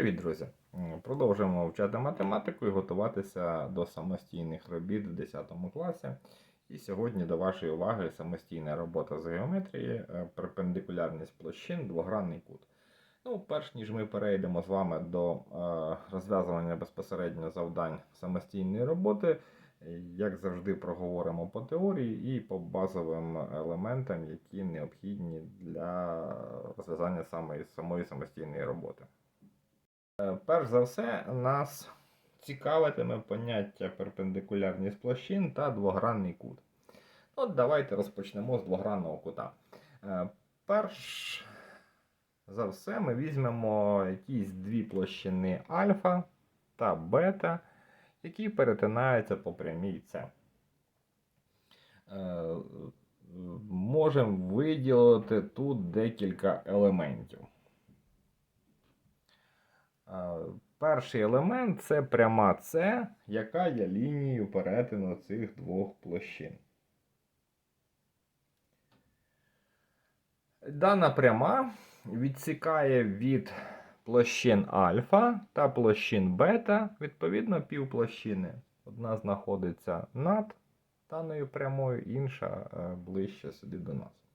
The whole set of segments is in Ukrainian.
Привіт, друзі! Продовжуємо вивчати математику і готуватися до самостійних робіт в 10 класі. І сьогодні до вашої уваги самостійна робота з геометрії, е, перпендикулярність площин, двогранний кут. Ну, перш ніж ми перейдемо з вами до е, розв'язування безпосередньо завдань самостійної роботи, е, як завжди, проговоримо по теорії і по базовим елементам, які необхідні для розв'язання самої, самої самостійної роботи. Е, Перш за все, нас цікавитиме поняття перпендикулярність площин та двогранний кут. От давайте розпочнемо з двогранного кута. Е, Перш за все, ми візьмемо якісь дві площини альфа та бета, які перетинаються по прямій С. Е, Можемо виділити тут декілька елементів. Е, Перший елемент це пряма С, яка є лінією перетину цих двох площин. Дана пряма відсікає від площин альфа та площин бета, відповідно, півплощини. Одна знаходиться над даною прямою, інша е, ближче сюди до нас.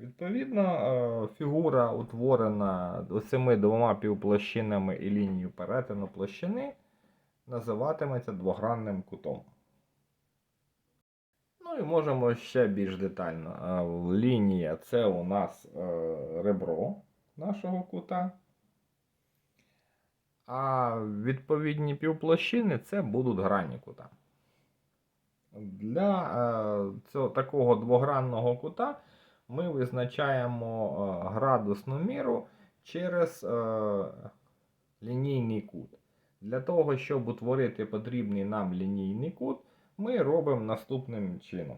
Відповідно, е, фігура, утворена цими двома півплощинами і лінією перетину площини, називатиметься двогранним кутом. Ну і можемо ще більш детально. Е, Лінія це у нас е, ребро нашого кута. А відповідні півплощини це будуть грані кута. Для цього такого двогранного кута ми визначаємо е, градусну міру через е, лінійний кут. Для того, щоб утворити потрібний нам лінійний кут, ми робимо наступним чином.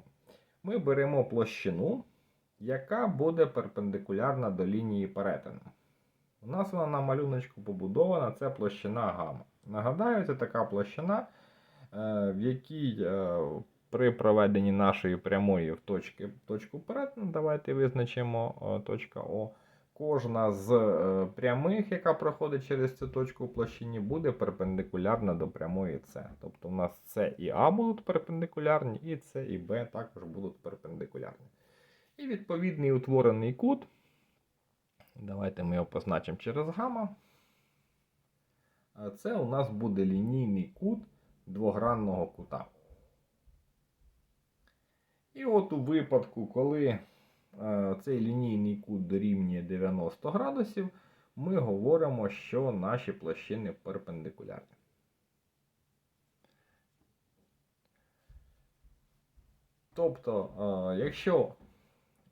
Ми беремо площину, яка буде перпендикулярна до лінії перетину. У нас вона на малюночку побудована, це площина гамма. Нагадаю, це така площина, е, в якій при проведенні нашої прямої в точки, точку перетину, давайте визначимо е, точка О. Кожна з е, прямих, яка проходить через цю точку в площині, буде перпендикулярна до прямої С. Тобто у нас С і А будуть перпендикулярні, і С і Б також будуть перпендикулярні. І відповідний утворений кут. Давайте ми його позначимо через гамма. Це у нас буде лінійний кут двогранного кута. І от у випадку, коли е, цей лінійний кут дорівнює 90 градусів, ми говоримо, що наші площини перпендикулярні. Тобто, е, якщо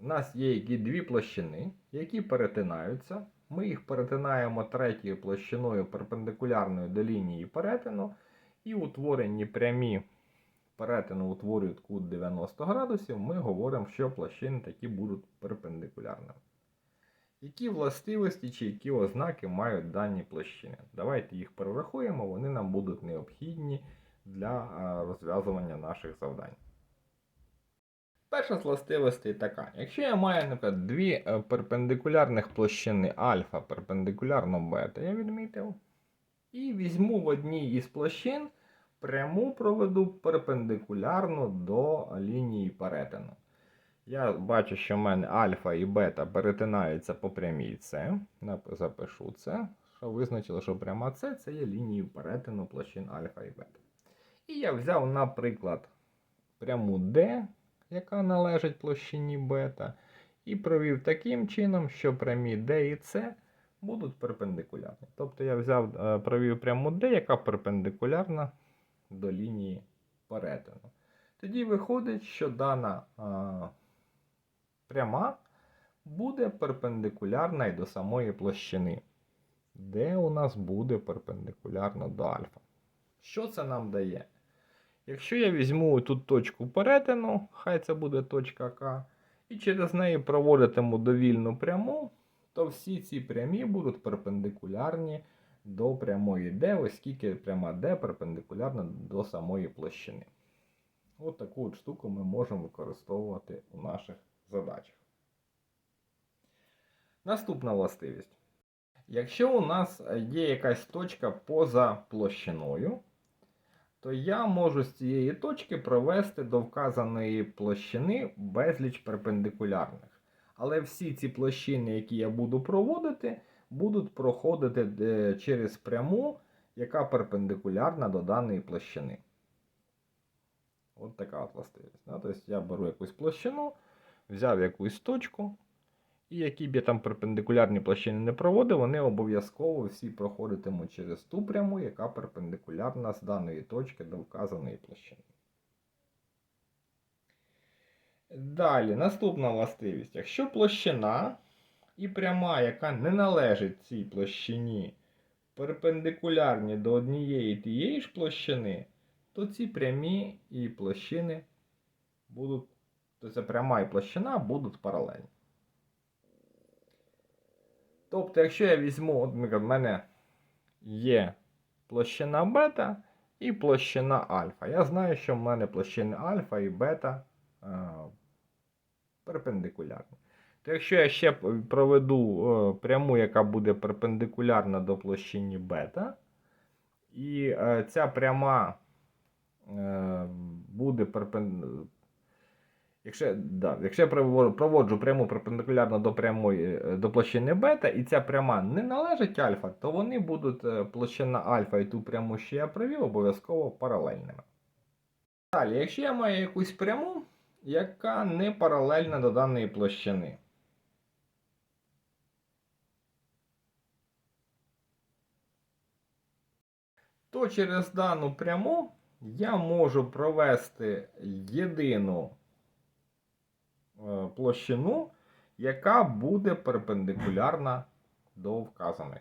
у нас є які дві площини, які перетинаються, ми їх перетинаємо третьою площиною перпендикулярною до лінії перетину, і утворені прямі перетину утворюють кут 90 градусів, ми говоримо, що площини такі будуть перпендикулярними. Які властивості чи які ознаки мають дані площини? Давайте їх перерахуємо, вони нам будуть необхідні для е, розв'язування наших завдань. Перша з властивостей така. Якщо я маю, наприклад, дві е, перпендикулярних площини альфа перпендикулярно бета, я відмітив. І візьму в одній із площин пряму проведу перпендикулярно до лінії перетину. Я бачу, що в мене альфа і бета перетинаються по прямій С. Запишу це, що визначило, що пряма С це є лінією перетину площин альфа і бета. І я взяв, наприклад, пряму D, яка належить площині бета, і провів таким чином, що прямі D і С будуть перпендикулярні. Тобто я взяв, е, провів пряму D, яка перпендикулярна до лінії перетину. Тоді виходить, що дана а, пряма буде перпендикулярна і до самої площини, де у нас буде перпендикулярна до альфа. Що це нам дає? Якщо я візьму тут точку перетину, хай це буде точка К, і через неї проводитиму довільну пряму, то всі ці прямі будуть перпендикулярні до прямої D, оскільки пряма D перпендикулярна до самої площини. От таку от штуку ми можемо використовувати у наших задачах. Наступна властивість. Якщо у нас є якась точка поза площиною, то я можу з цієї точки провести до вказаної площини безліч перпендикулярних. Але всі ці площини, які я буду проводити, будуть проходити е, через пряму, яка перпендикулярна до даної площини. От така от властивість. Да? Тобто я беру якусь площину, взяв якусь точку, і які б я там перпендикулярні площини не проводив, вони обов'язково всі проходитимуть через ту пряму, яка перпендикулярна з даної точки до вказаної площини. Далі, наступна властивість. Якщо площина і пряма, яка не належить цій площині, перпендикулярні до однієї тієї ж площини, то ці прямі і площини будуть, то ця пряма і площина будуть паралельні. Тобто, якщо я візьму, от, в мене є площина бета і площина альфа. Я знаю, що в мене площини альфа і бета е, перпендикулярні. Якщо я ще проведу е, пряму, яка буде перпендикулярна до площині бета, і е, ця пряма е, буде перпендикулярна. Якщо, да, якщо я проводжу, пряму перпендикулярно до прямої до площини бета, і ця пряма не належить альфа, то вони будуть площина альфа і ту пряму, що я провів, обов'язково паралельними. Далі, якщо я маю якусь пряму, яка не паралельна до даної площини. То через дану пряму я можу провести єдину е, площину, яка буде перпендикулярна до вказаної.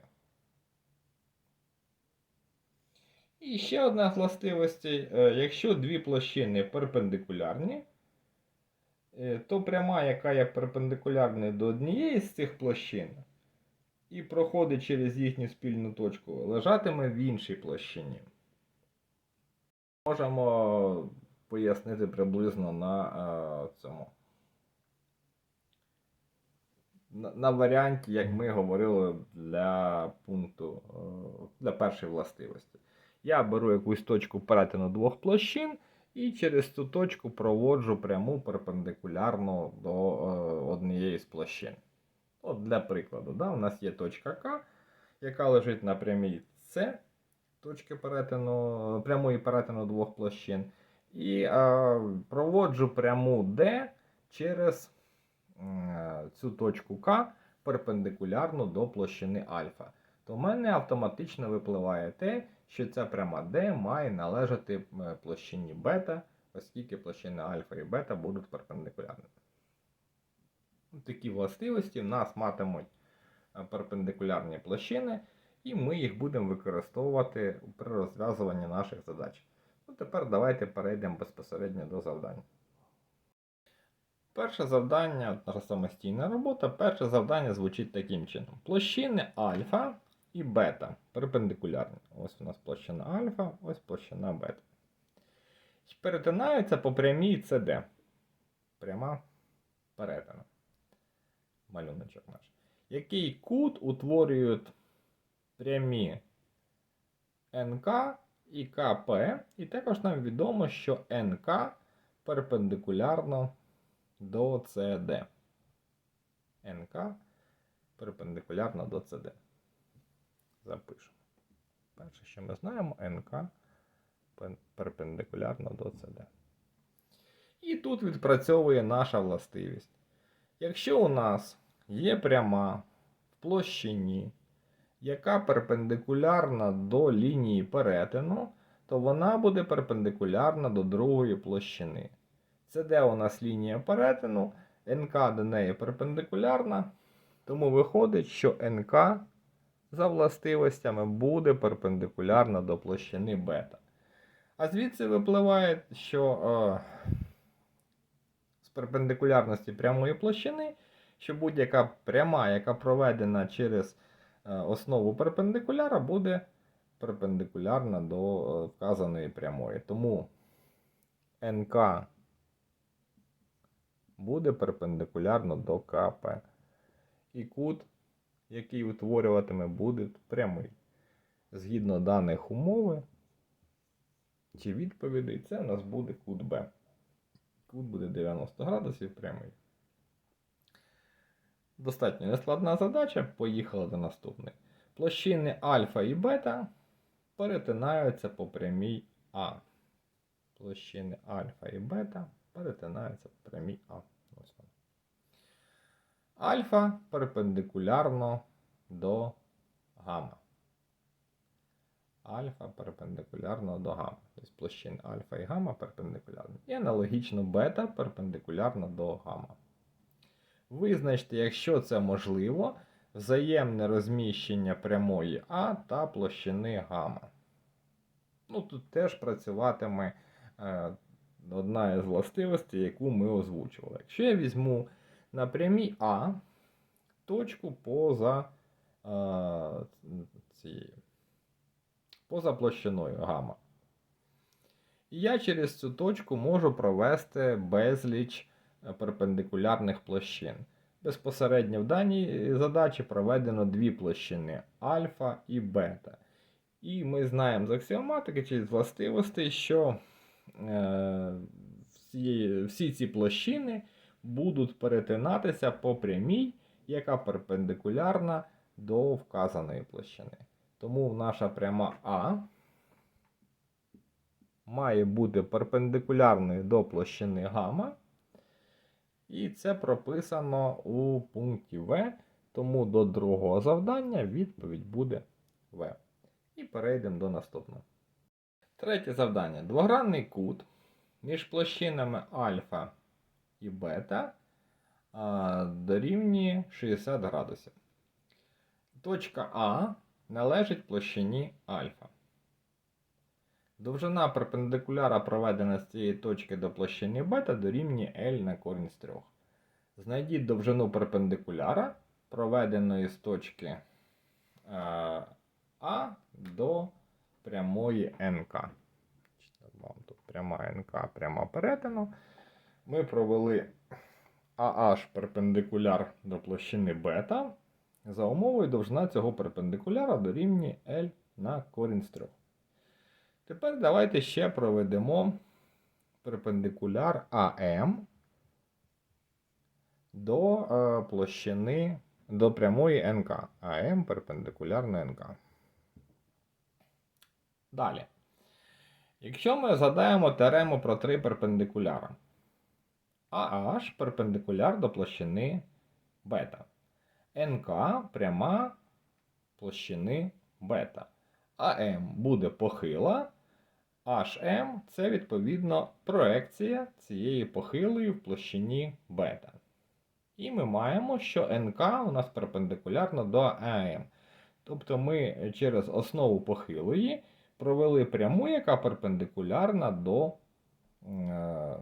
І ще одна з властивостей, е, якщо дві площини перпендикулярні, е, то пряма, яка є перпендикулярною до однієї з цих площин, і проходить через їхню спільну точку, лежатиме в іншій площині. Можемо пояснити приблизно на е, цьому. На, варіанті, як ми говорили для пункту, е, для першої властивості. Я беру якусь точку перетину двох площин і через цю точку проводжу пряму перпендикулярну до е, однієї з площин. От Для прикладу, да, у нас є точка К, яка лежить на прямій С, точки перетину, прямої перетину двох площин. І е, проводжу пряму D через е, цю точку К перпендикулярно до площини альфа. То в мене автоматично випливає те, що ця пряма D має належати е, площині бета, оскільки площини альфа і бета будуть перпендикулярними. Такі властивості в нас матимуть е, перпендикулярні площини, і ми їх будемо використовувати при розв'язуванні наших задач. Ну, Тепер давайте перейдемо безпосередньо до завдань. Перше завдання, наша самостійна робота, перше завдання звучить таким чином. Площини альфа і бета перпендикулярні. Ось у нас площина альфа, ось площина бета. І перетинаються по прямій CD. Пряма перетина. Малюночок наш. Який кут утворюють прямі НК і КП. І також нам відомо, що НК перпендикулярно до CD. НК перпендикулярно до CD. Запишемо. Перше, що ми знаємо, НК перпендикулярно до CD. І тут відпрацьовує наша властивість. Якщо у нас є пряма в площині, яка перпендикулярна до лінії перетину, то вона буде перпендикулярна до другої площини. Це де у нас лінія перетину, НК до неї перпендикулярна, тому виходить, що НК за властивостями буде перпендикулярна до площини бета. А звідси випливає, що е, перпендикулярності прямої площини, що будь-яка пряма, яка проведена через е, основу перпендикуляра, буде перпендикулярна до е, вказаної прямої. Тому НК буде перпендикулярно до КП. І кут який утворюватиме, буде прямий. Згідно даних умови чи відповідей, це у нас буде кут Б. Кут буде 90 градусів прямий. Достатньо нескладна задача. Поїхали до наступної. Площини альфа і бета перетинаються по прямій А. Площини альфа і бета перетинаються по прямій А. Ось вона. Альфа перпендикулярно до гамма. Альфа перпендикулярно до гамма. Тобто площини альфа і гамма перпендикулярні. І аналогічно бета перпендикулярно до гамма. Визначте, якщо це можливо, взаємне розміщення прямої А та площини гамма. Ну, тут теж працюватиме е, одна із властивостей, яку ми озвучували. Якщо я візьму на прямій А точку поза, е, цією, поза площиною гамма. Я через цю точку можу провести безліч е, перпендикулярних площин. Безпосередньо в даній задачі проведено дві площини альфа і бета. І ми знаємо з аксіоматики чи з властивостей, що е, всі, всі ці площини будуть перетинатися по прямій, яка перпендикулярна до вказаної площини. Тому наша пряма А має бути перпендикулярною до площини гамма. І це прописано у пункті В. Тому до другого завдання відповідь буде В. І перейдемо до наступного. Третє завдання. Двогранний кут між площинами альфа і бета дорівнює 60 градусів. Точка А належить площині альфа. Довжина перпендикуляра, проведена з цієї точки до площини бета, дорівнює L на корінь з 3. Знайдіть довжину перпендикуляра, проведеної з точки е, А до прямої НК. Вам тут пряма НК, пряма перетину. Ми провели AH перпендикуляр до площини бета. За умовою довжина цього перпендикуляра дорівнює L на корінь з 3. Тепер давайте ще проведемо перпендикуляр АМ до е, площини до прямої НК. АМ перпендикулярно НК. Далі. Якщо ми згадаємо теорему про три перпендикуляра, АH перпендикуляр до площини бета. НК пряма площини бета. АМ буде похила. HM це відповідно проекція цієї похилої в площині бета. І ми маємо, що НК у нас перпендикулярно до АМ. Тобто ми через основу похилої провели пряму, яка перпендикулярна до, е,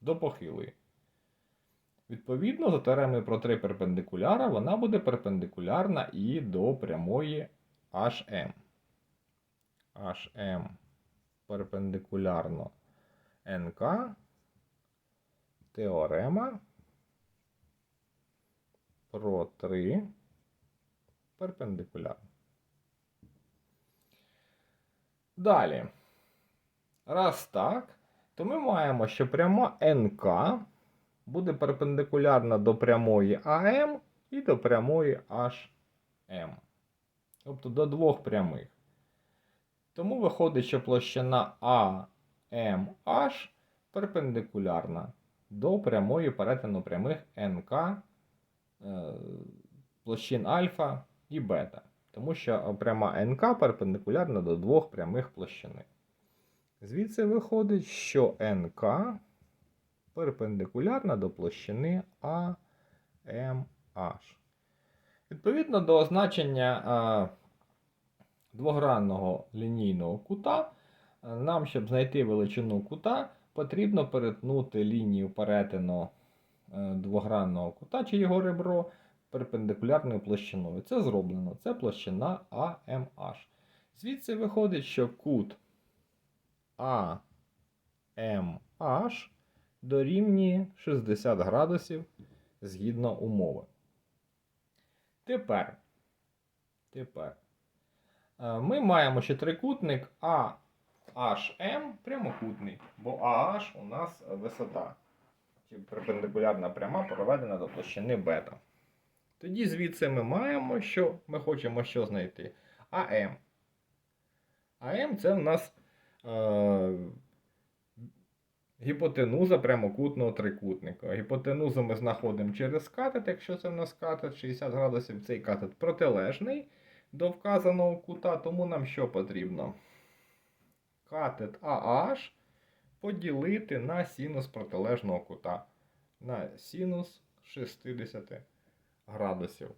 до похилої. Відповідно, за теоремою про три перпендикуляра, вона буде перпендикулярна і до прямої HM. HM перпендикулярно НК. Теорема про 3 перпендикулярно. Далі. Раз так, то ми маємо, що пряма НК буде перпендикулярна до прямої АМ і до прямої HM. Тобто до двох прямих. Тому виходить, що площина AMH перпендикулярна до прямої перетину прямих НК е, площин альфа і бета. Тому що пряма НК перпендикулярна до двох прямих площини. Звідси виходить, що НК перпендикулярна до площини AMH. Відповідно до означення двогранного лінійного кута, нам, щоб знайти величину кута, потрібно перетнути лінію перетину е, двогранного кута чи його ребро перпендикулярною площиною. Це зроблено. Це площина AMH. Звідси виходить, що кут AMH дорівнює 60 градусів згідно умови. Тепер, тепер ми маємо ще трикутник AHM прямокутний, бо AH у нас висота, перпендикулярна пряма проведена до площини бета. Тоді звідси ми маємо, що ми хочемо що знайти? АМ. АМ це в нас е, гіпотенуза прямокутного трикутника. Гіпотенузу ми знаходимо через катет, якщо це в нас катет 60 градусів, цей катет протилежний до вказаного кута, тому нам що потрібно? Катет AH поділити на синус протилежного кута. На синус 60 градусів.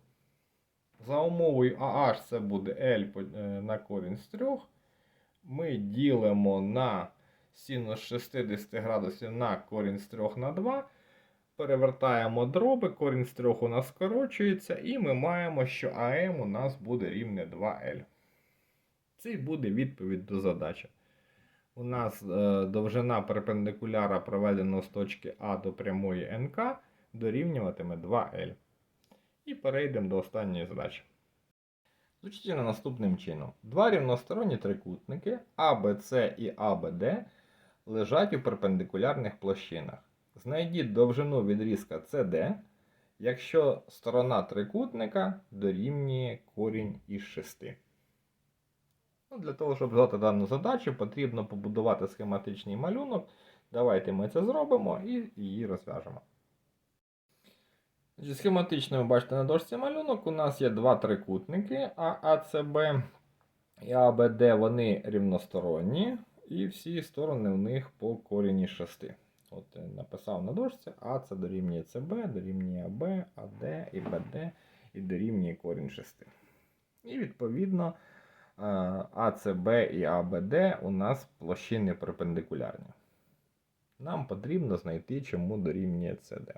За умовою AH це буде L е, на корінь з 3. Ми ділимо на синус 60 градусів на корінь з 3 на 2. Перевертаємо дроби, корінь з 3 у нас скорочується, і ми маємо, що АМ у нас буде рівне 2L. Це й буде відповідь до задачі. У нас е, довжина перпендикуляра проведена з точки А до прямої НК дорівнюватиме 2L. І перейдемо до останньої задачі. Звучить наступним чином. Два рівносторонні трикутники ABC і ABD лежать у перпендикулярних площинах. Знайдіть довжину відрізка CD, якщо сторона трикутника дорівнює корінь із 6. Ну, для того, щоб задати дану задачу, потрібно побудувати схематичний малюнок. Давайте ми це зробимо і її розв'яжемо. Схематично ви бачите на дошці малюнок. У нас є два трикутники ААЦБ і АБД, вони рівносторонні, і всі сторони в них по корені 6. От е, написав на дошці, А це дорівнює ЦБ, дорівнює АБ, АД і БД і дорівнює корінь 6. І відповідно е, АЦБ і АБД у нас площини перпендикулярні. Нам потрібно знайти, чому дорівнює ЦД.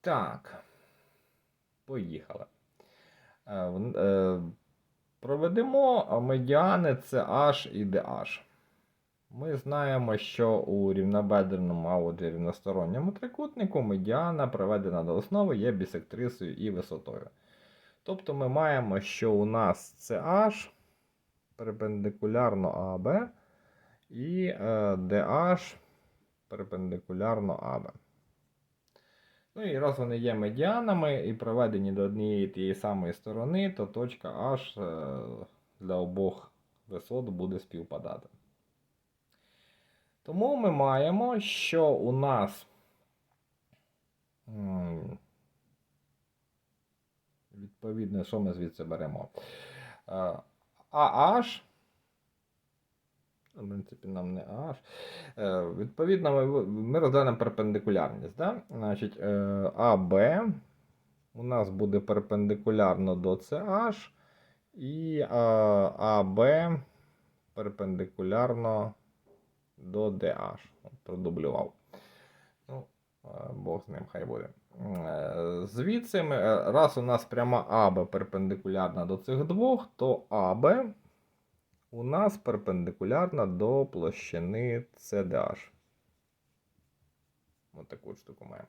Так. Поїхали. Е, Проведемо медіани це H і DH. Ми знаємо, що у рівнобедреному а от рівносторонньому трикутнику медіана проведена до основи є бісектрисою і висотою. Тобто ми маємо, що у нас це H перпендикулярно АБ і е, DH перпендикулярно АБ. Ну і раз вони є медіанами і проведені до однієї тієї самої сторони, то точка H е, для обох висот буде співпадати. Тому ми маємо, що у нас відповідно, що ми звідси беремо? Е, AH, в принципі, нам не AH. Відповідно, ми, ми розглянемо перпендикулярність. Да? Значить, е, АБ у нас буде перпендикулярно до CH, і АБ перпендикулярно до DH. Продублював. Ну, е, Бог з ним хай буде. Е, Звідси, е, раз у нас пряма АБ перпендикулярна до цих двох, то АБ у нас перпендикулярна до площини CDH. Ось таку штуку маємо.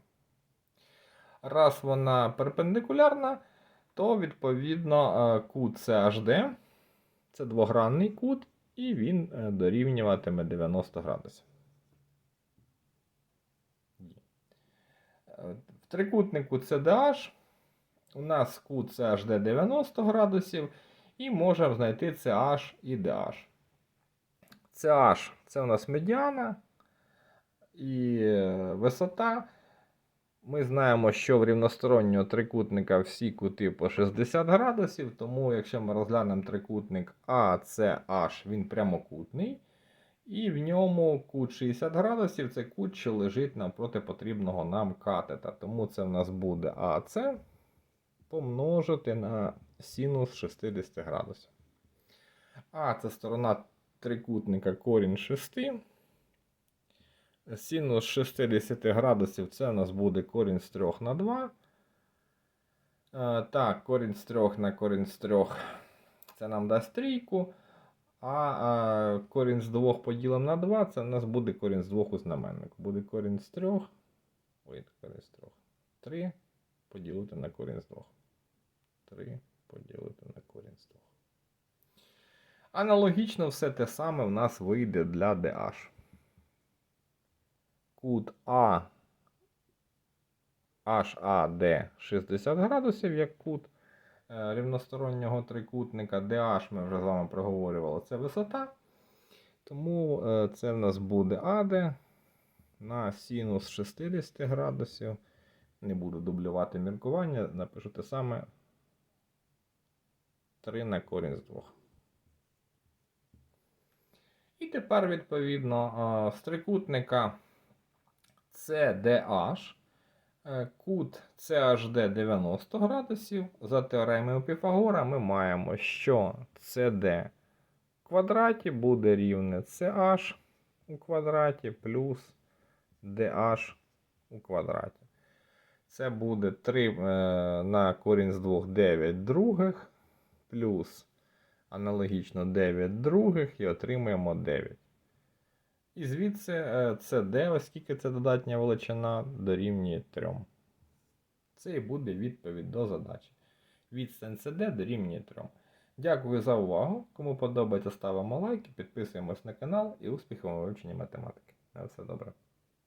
Раз вона перпендикулярна, то відповідно е, кут CHD це двогранний кут, і він е, дорівнюватиме 90 градусів. Е, В трикутнику CDH у нас кут CHD 90 градусів. І можемо знайти CH і DH. CH це у нас медіана і е, висота. Ми знаємо, що в рівностороннього трикутника всі кути по 60 градусів, тому якщо ми розглянемо трикутник ACH, він прямокутний. І в ньому кут 60 градусів це кут, що лежить навпроти потрібного нам катета. Тому це в нас буде AC помножити на синус 60 градусів. А це сторона трикутника корінь 6. Синус 60 градусів це у нас буде корінь з 3 на 2. Е, Так, корінь з 3 на корінь з 3 це нам дасть трійку. А, а корінь з 2 поділимо на 2, це у нас буде корінь з 2 у знаменнику. Буде корінь з 3. Ой, корінь з 3. 3 поділити на корінь з 2. 3 поділити на корінь з 2. Аналогічно все те саме в нас вийде для DH. Кут А HAD 60 градусів, як кут е, рівностороннього трикутника. DH ми вже з вами проговорювали, це висота. Тому е, це в нас буде AD на синус 60 градусів. Не буду дублювати міркування, напишу те саме 3 на корінь з 2. І тепер, відповідно, е, з трикутника CDH е, кут CHD 90 градусів. За теоремою Піфагора ми маємо, що CD в квадраті буде рівне CH у квадраті плюс DH у квадраті. Це буде 3 на корінь з 2 9 других плюс аналогічно 9 других і отримуємо 9. І звідси е, це оскільки це додатня величина, дорівнює 3. Це і буде відповідь до задачі. Відстань CD дорівнює 3. Дякую за увагу. Кому подобається, ставимо лайки, підписуємось на канал і успіхів у вивченні математики. На все добре.